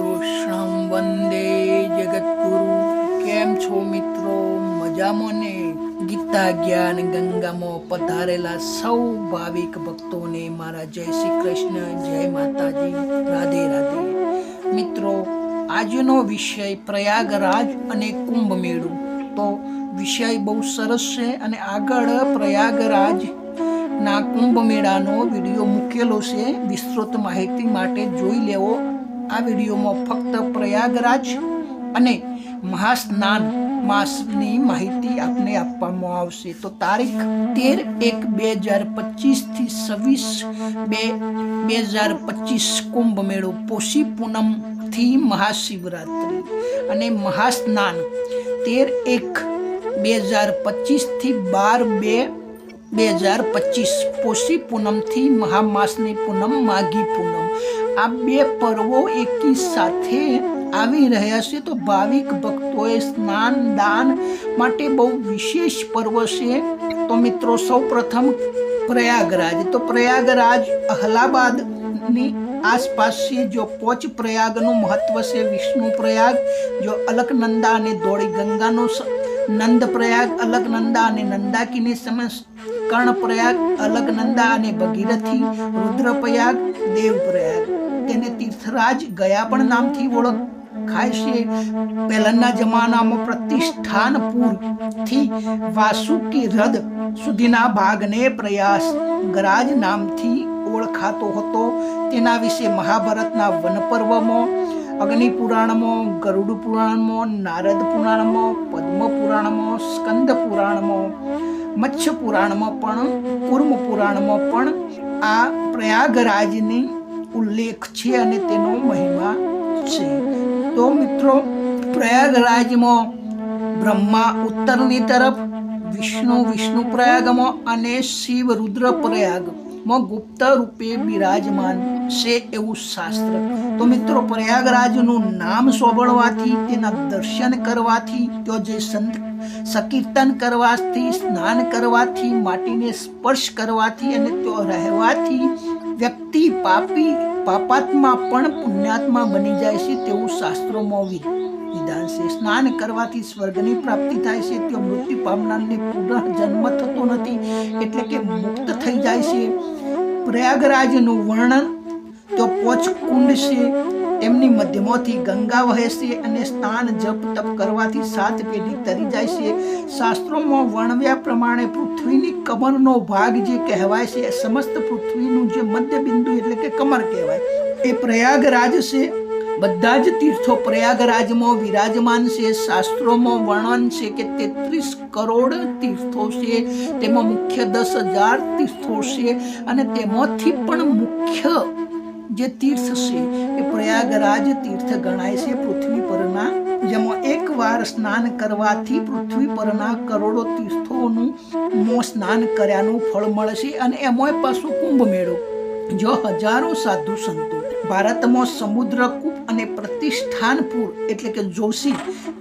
કૃષ્ણ વંદે જગતગુરુ કેમ છો મિત્રો? મજામાં ને ગીતા જ્ઞાન ગંગામાં પધારેલા સૌ ભાવિક ભક્તોને મારા જય શ્રી કૃષ્ણ, જય માતાજી. રાધે રાધે. મિત્રો, આજનો વિષય પ્રયાગરાજ અને કુંભ મેળું તો વિષય બહુ સરસ છે અને આગળ પ્રયાગરાજ ના કુંભ મેળાનો વીડિયો મૂકેલો છે. વિસ્તૃત માહિતી માટે જોઈ લેવો. આ વિડીયોમાં ફક્ત પ્રયાગરાજ અને મહાસ્નાન માસની માહિતી આપને આપવામાં આવશે. તો તારીખ તેર એક બે હજાર પચીસથી છવ્વીસ બે બે હજાર પચીસ કુંભ મેળો પોષી પૂનમથી મહાશિવરાત્રિ અને મહાસ્નાન તેર એક બે હજાર પચીસથી બાર બે બે હજાર પચીસ પોષી પૂનમથી મહામાસની પૂનમ માઘી પૂનમ. આ બે પર્વો એકી સાથે આવી રહ્યા છે. તો ભાવિક ભક્તોએ સ્નાન, દાન માટે બહુ વિશેષ પર્વ છે. તો મિત્રો સૌ પ્રથમ પ્રયાગરાજ. તો પ્રયાગરાજ અહલાબાદની આસપાસ છે જો પોચ પ્રયાગનું મહત્વ છે, વિષ્ણુ પ્રયાગ, જો અલકનંદા અને દોડી ગંગાનો નંદ પ્રયાગ, અલકનંદા અને નંદાકીની સમય કર્ણપ્રયાગ અલકનંદા અને ભગીરથી રુદ્રપ્રયાગ દેવપ્રયાગ તેને તીર્થરાજ ગયા પણ નામથી ઓળખાય છે. પહેલાના જમાનામાં પ્રતિષ્ઠાનપુરથી વાસુકી હ્રદ સુધીના ભાગને પ્રયાસ ગરાજ નામથી ઓળખાતો હતો. તેના વિશે મહાભારતના વનપર્વમાં અગ્નિ પુરાણમાં ગરુડ પુરાણમાં, નારદ પુરાણમાં, પદ્મ પુરાણમાં, સ્કંદ પુરાણમાં મત્સ્ય પુરાણમાં પણ, કુર્મ પુરાણમાં પણ આ પ્રયાગરાજની ઉલ્લેખ છે અને તેનો મહિમા છે. તો મિત્રો, પ્રયાગરાજમાં બ્રહ્મા ઉત્તરની તરફ, વિષ્ણુ વિષ્ણુ પ્રયાગમાં અને શિવ રુદ્ર પ્રયાગમાં ગુપ્ત રૂપે બિરાજમાન છે એવું શાસ્ત્ર. તો મિત્રો, પ્રયાગરાજનું નામ સોંભળવાથી, તેના દર્શન કરવાથી, તો જે સંત સંકીર્તન કરવાથી, સ્નાન કરવાથી, માટીને સ્પર્શ કરવાથી અને તો રહેવાથી વ્યક્તિ પાપી પાપાત્મા પણ પુણ્યાત્મા બની જાય છે તેવું શાસ્ત્રોમાં વિધાન છે. સ્નાન કરવાથી સ્વર્ગની પ્રાપ્તિ થાય છે. તે મૃત્યુ પામનારને પુનઃ જન્મ થતો નથી, એટલે કે મુક્ત થઈ જાય છે. પ્રયાગરાજનું વર્ણન તો પોચ કુંડ છે. એમની મધ્યમાંથી ગંગા વહે છે અને સ્નાન જપ તપ કરવાથી સાત પેઢી તરી જાય છે. શાસ્ત્રોમાં વર્ણવ્યા પ્રમાણે પૃથ્વીની કમરનો ભાગ જે કહેવાય છે સમસ્ત પૃથ્વીનું જે મધ્ય બિંદુ એટલે કે કમર કહેવાય. એ પ્રયાગરાજ છે. બધા જ તીર્થો પ્રયાગરાજમાં વિરાજમાન છે. શાસ્ત્રોમાં વર્ણન છે કે તેત્રીસ કરોડ તીર્થો છે. તેમાં મુખ્ય દસ હજાર તીર્થો છે અને તેમાંથી પણ મુખ્ય જે તીર્થ છે, એ પ્રયાગરાજ તીર્થ ગણાય છે પૃથ્વી પરના જેમાં એકવાર સ્નાન કરવાથી પૃથ્વી પરના કરોડો તીર્થોનું મો સ્નાન કર્યાનું ફળ મળશે અને એમાં પાછું કુંભ મેળો. જો હજારો સાધુ સંતો, ભારતમાં સમુદ્રકૂપ અને પ્રતિષ્ઠાનપુર એટલે કે જોશી,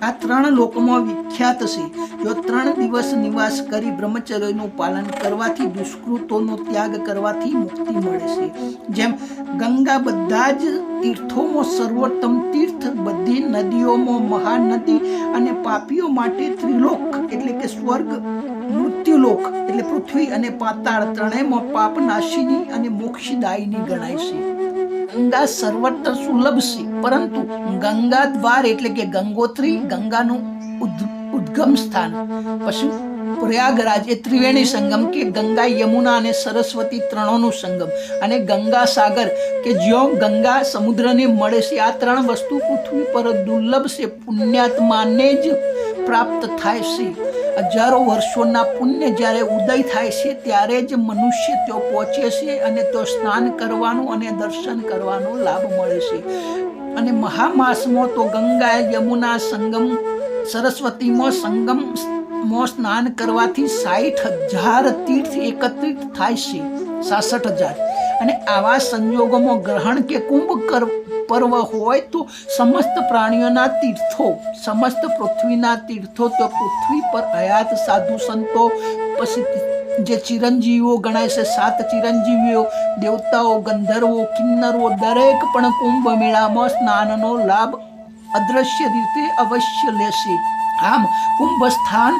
આ ત્રણ લોકોમાં વિખ્યાત છે. જો ત્રણ દિવસ નિવાસ કરી બ્રહ્મચર્યનું પાલન કરવાથી દુષ્કૃતોનો ત્યાગ કરવાથી મુક્તિ મળે છે. જેમ ગંગા બધા જ તીર્થોમાં સર્વોત્તમ તીર્થ, બધી નદીઓમાં મહાનદી અને પાપીઓ માટે ત્રિલોક એટલે કે સ્વર્ગ, મૃત્યુલોક એટલે પૃથ્વી અને પાતાળ ત્રણેયમાં પાપનાશીની અને મોક્ષદાયીની ગણાય છે. ગંગા સર્વત્ર સુલભ છે, પરંતુ ગંગા દ્વાર એટલે કે ગંગોત્રી ગંગાનું ઉદ્- ઉદ્ગમ સ્થાન. પછી પ્રયાગરાજ એ ત્રિવેણી સંગમ કે ગંગા યમુના અને સરસ્વતી ત્રણોનું સંગમ. અને ગંગા સાગર કે જ્યાં ગંગા સમુદ્રને મળે છે, આ ત્રણ વસ્તુ પૃથ્વી પર દુર્લભ છે. પુણ્યાત્માને જ પ્રાપ્ત થાય છે. હજારો વર્ષોના પુણ્ય જ્યારે ઉદય થાય છે, ત્યારે જ મનુષ્ય ત્યાં પહોંચે છે અને ત્યાં સ્નાન કરવાનું અને દર્શન કરવાનો લાભ મળે છે. અને મહામાસમાં તો ગંગા યમુના સંગમ સરસ્વતીમાં સંગમ મો સ્નાન કરવાથી સાઠ હજાર તીર્થ એકત્રિત થાય છે, સાસઠ હજાર. અને આવા સંજોગોમાં ગ્રહણ કે કુંભ પર્વ હોય તો સમસ્ત પ્રાણીઓના તીર્થો, સમસ્ત પૃથ્વીના તીર્થો તો પૃથ્વી પર હયાત સાધુ સંતો, પછી જે ચિરંજીવીઓ ગણાય છે, સાત ચિરંજીવીઓ, દેવતાઓ, ગંધર્વો, કિન્નરો, દરેક પણ કુંભ મેળામાં સ્નાનનો લાભ અદ્રશ્ય રીતે અવશ્ય લેશે. આમ કુંભ સ્થાન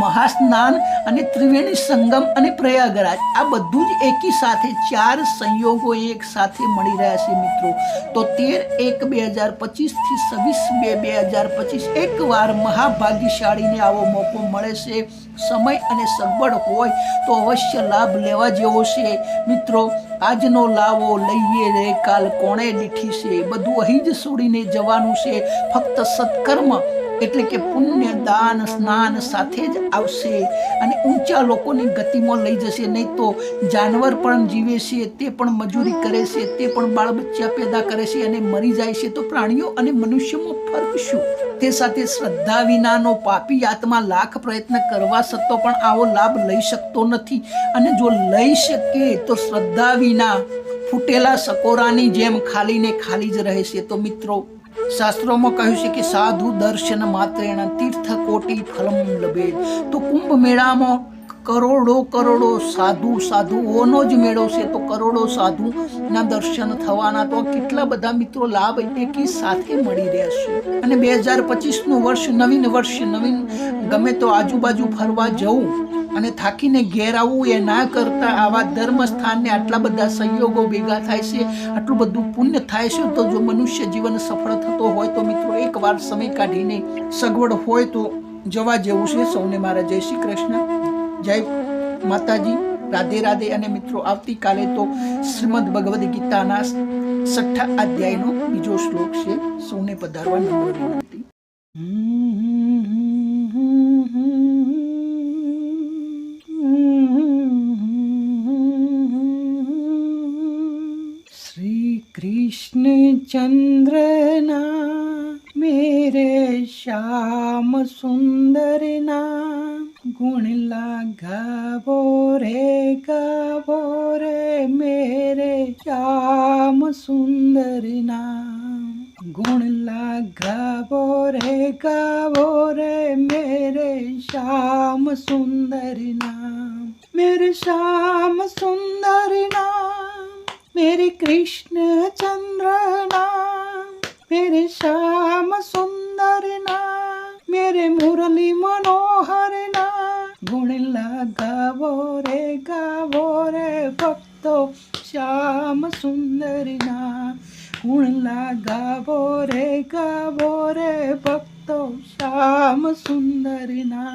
મહાસ્નાન અને ત્રિવેણી સંગમ અને પ્રયાગરાજ આ બધું જ એકી સાથે ચાર સંયોગો એક સાથે મળી રહ્યા છે મિત્રો. તો તેર એક બે હજાર પચીસથી છવ્વીસ બે બે હજાર પચીસ એકવાર મહાભાગ્યશાળીને આવો મોકો મળે છે. સમય અને સગવડ હોય તો અવશ્ય લાભ લેવા જેવો છે. મિત્રો, આજનો લાવો લઈએ રે, કાલ કોણે દીઠી છે? બધું અહીં જ છોડીને જવાનું છે. ફક્ત સત્કર્મ એટલે કે પુણ્ય, દાન, સ્નાન સાથે જ આવશે અને ઊંચા લોકોની ગતિમાં લઈ જશે. નહીં તો જાનવર પણ જીવે છે, તે પણ મજૂરી કરે છે, તે પણ બાળ બચ્ચા પેદા કરે છે અને મરી જાય છે. તો પ્રાણીઓ અને મનુષ્યમાં ફરક શું? તે સાથે શ્રદ્ધા વિનાનો પાપી આત્મા લાખ પ્રયત્ન કરવા છતાં પણ આવો લાભ લઈ શકતો નથી. અને જો લઈ શકે તો શ્રદ્ધા વિના ફૂટેલા સકોરાની જેમ ખાલી ને ખાલી જ રહેશે તો મિત્રો શાસ્ત્રોમાં કહ્યું છે કે સાધુ દર્શન માત્રેણ તીર્થ કોટી ફલમ લભે. તો કુંભ મેળામાં કરોડો કરોડો સાધુ સાધુઓનો જ મેળો છે, તો કરોડો સાધુ ના દર્શન થવાના તો કેટલા બધા મિત્રો લાભ એકી સાથે મળી રહેશે અને બે હજાર પચીસનું વર્ષ, નવીન વર્ષ, નવીન ગમે તો આજુબાજુ ફરવા જવું અને થાકીને ઘેર આવવું એ ના કરતા આવા ધર્મ સ્થાનને આટલા બધા સંયોગો ભેગા થાય છે, આટલું બધું પુણ્ય થાય છે, તો જો મનુષ્ય જીવન સફળ થતો હોય તો મિત્રો એકવાર સમય કાઢીને સગવડ હોય તો જવા જેવું છે. સૌને મારા જય શ્રી કૃષ્ણ. જય માતાજી. રાધે રાધે અને મિત્રો, આવતીકાલે તો શ્રીમદ ભગવદ્ ગીતાના છઠ્ઠા અધ્યાયનો બીજો શ્લોક છે, સૌને પધારવા નમ્ર વિનંતી. ચંદ્રના મેરે શ્યામ સુંદરના ગુણ લાગાવો રે ગાવો રે મેરે શ્યામ સુંદર નામ ગુણ લાગાવો રે ગાવો રે મેરે શ્યામ સુંદર નામ મેરે શ્યામ સુંદર નામ મેરે કૃષ્ણ ચંદ્ર નામ મેરે શ્યામ સુંદર નામ मेरे मुरली मनोहरना गुण लगावो रे गावो रे भक्तो श्याम सुंदरना ગુણ લાગાવો રે ગાવો રે ભક્તો શ્યામ સુંદરના